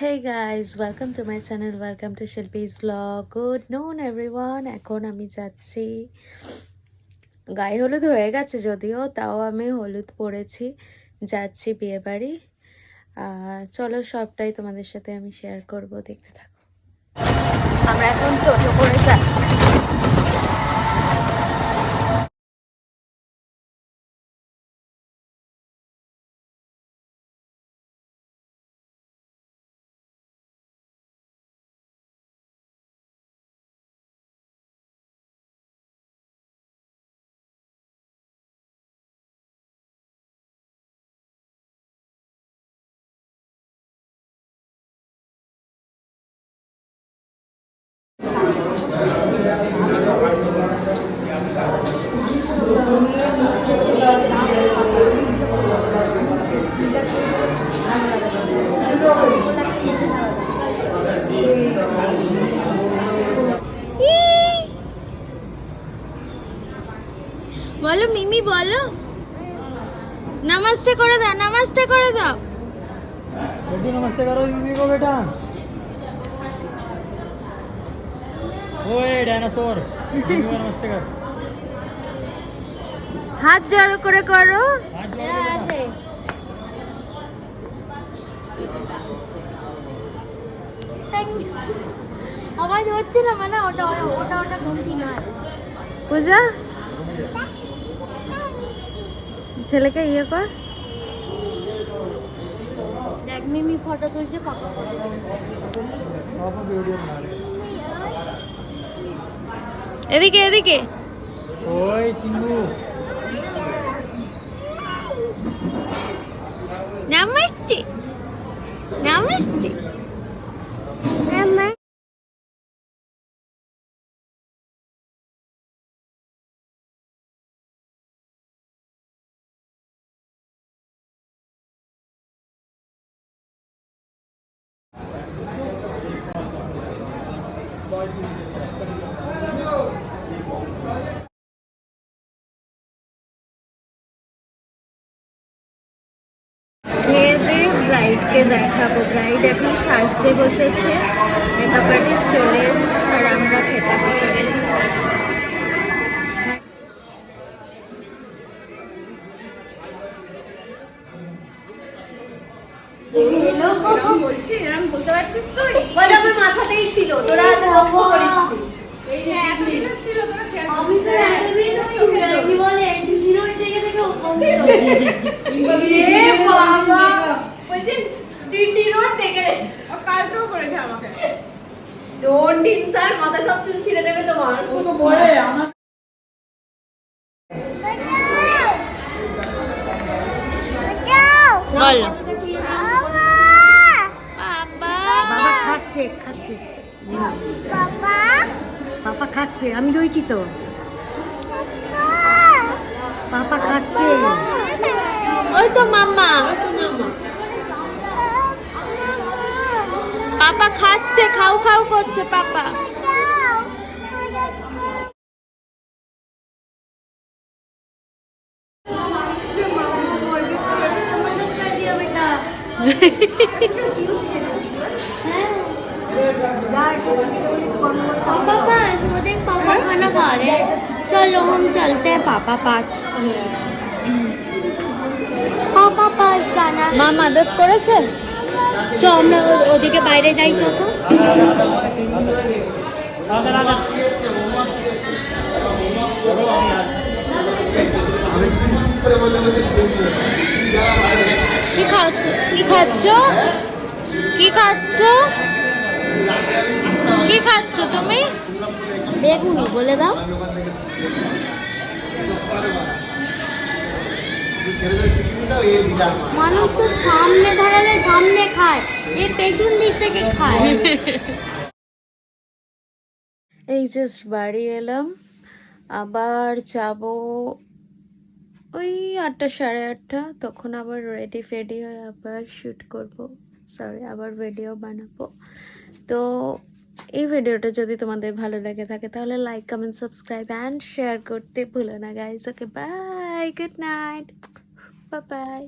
Hey guys welcome to my channel welcome to Shilpi's blog good noon everyone এখন আমি যাচ্ছি। গায়ে হলুদ হয়ে গেছে যদিও, তাও আমি হলুদ পরেছি। যাচ্ছি বিয়ে বাড়ি। চলো সবটাই তোমাদের সাথে আমি শেয়ার করব। দেখতে থাকো। আমরা এখন টোটো করে যাচ্ছি। বলো মিমি বলো নমস্তে করে দাও নমস্তে করে দাও जल्दी नमस्ते करो मम्मी को बेटा ओए डायनासोर मम्मी को नमस्ते कर হাত জড়ো করে করো। আওয়াজ হচ্ছে না মানে ওটা ওটা ওটা ঘুমটি নয়। পূজা? ছেলেকে ইয়ে কর। দেখ মিমি ফটো তুলছে পাপা এদিকে এদিকে। ওই চিনু ব্রাইডকে দেখাবো। ব্রাইড এখন সাজতে বসেছে মেকআপ আর্টিস্ট চলে এসছে আর আমরা খেতে বসে গেছি। বলছি এরকম বলতে পারছিস তুই? বলে আমার মাথাতেই ছিল তোরা ধর্ম করিস এই যে এতদিনও ছিল তোরা খেয়াল আমি তো এতদিন কি বলে হিরোইন থেকে থেকে এ বাবা বলছি জিটি রোড থেকে রে ও কালকেও করেছে আমাকে ডোন্ট ইনসার মাথা সব চুল ছিঁড়ে দেবে তোমার। বলো। বাবা। খাচ্ছে খাচ্ছে। পাপা খাচ্ছে আমি রয়েছি তো। পাপা খাচ্ছে। ওই তো মাম্মা পাপা খাচ্ছে খাও খাও করছে পাপা पापा पास वो देख पापा खाना खा रहे हैं चलो हम चलते हैं पापा पास পাপা পাস গানা মা মাদত করেছে? চ আমরা ওদিকে বাইরে যাই তো কি খাচ্ছ? কি খাচ্ছ? কি খাচ্ছ? কি খাচ্ছ তুমি? বেগুনি বলে দাও। মানুষ তো সামনে দাঁড়ালে সামনে খায়, এ পেছন দিক থেকে খায়। এই জাস্ট বাড়ি এলাম, আবার যাব ওই আটটা সাড়ে আটটা, তখন আবার রেডি ফেডি হয়ে আবার শ্যুট করব সরি আবার ভিডিও বানাবো। তো এই ভিডিওটা যদি তোমাদের ভালো লাগে থাকে, তাহলে like comment subscribe and share করতে ভুলো না guys okay bye good night bye bye